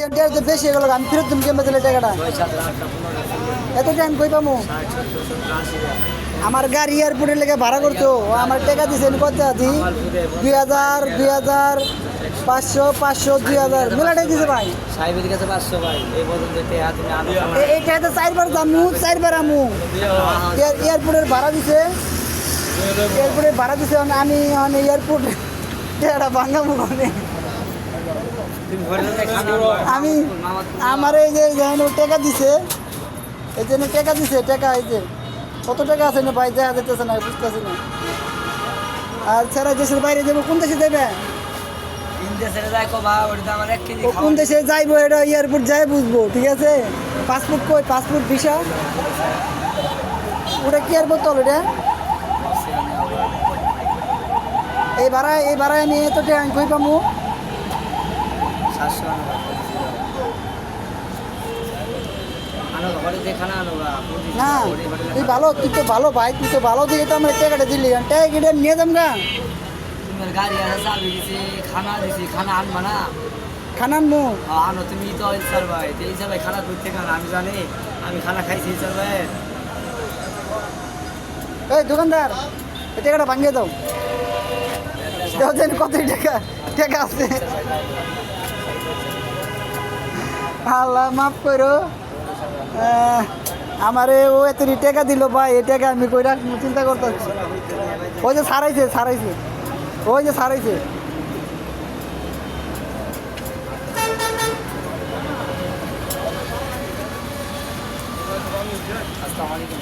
বেশি এগুলো আমি ফেরত তুমি কেমন দিলে টাকাটা। এত টাইম কই পামু? আমার গাড়ি এয়ারপোর্টের লেগে ভাড়া করতো আমার টাকা দিছে কত আদি দুই? হাজার দুই হাজার পাঁচশো পাঁচশো দুই হাজার। মেলাটাই দিছে ভাই। সাহেবের কাছে পাঁচশো ভাই এই পর্যন্ত টেহা তুমি আনো এ- এইটা তো চারবার দামু চারবার আমু। এয়ার- এয়ারপোর্টের ভাড়া দিছে। এয়ারপোর্টের ভাড়া দিছে আমি এয়ারপোর্ট এটা ভাঙামু আমি আমার এই যে যেন টাকা দিছে এই জন্য টাকা দিছে টাকা এই যে কত টাকা আছে না ভাই? দেখা যেতেছে না বুঝতেছি না। আর ছাড়া দেশের বাইরে যাব কোন দেশে যাবে কোন দেশে যাইবো এটা এয়ারপোর্ট যাই বুঝব ঠিক আছে? পাসপোর্ট কই? Passport visa? ওটা কি এয়ারপোর্ট তো এটা? এই ভাড়ায় এই ভাড়ায় আমি এত টাকা কই পামু সাতশো আনো আনো ঘরে যে খানা আনো বা না তুই ভালো তুই তো ভালো ভাই তুই তো ভালো দিকে তো আমার টাকাটা দিলি টাকা কেটে নিয়ে যাম গা। গাড়ি আছে চাবি দিছি খানা দিছি খানা আনবা না? খানান মু আ- আনো তুমি তো ইনসার ভাই তো ইনসার ভাই খানা করতে খান আমি জানি আমি খানা খাইছি ইনসার ভাই। এই দোকানদার এই টাকাটা ভাঙিয়ে দাও। কত টাকা টাকা আছে। আল্লাহ মাফ করো। আমারে ও এত টাকা দিল ভাই এই টাকা আমি কই রাখব চিন্তা করতেছি ওই যে সারাইছে সারাইছে। ওই যে সারাইছে। আসসালামু আলাইকুম।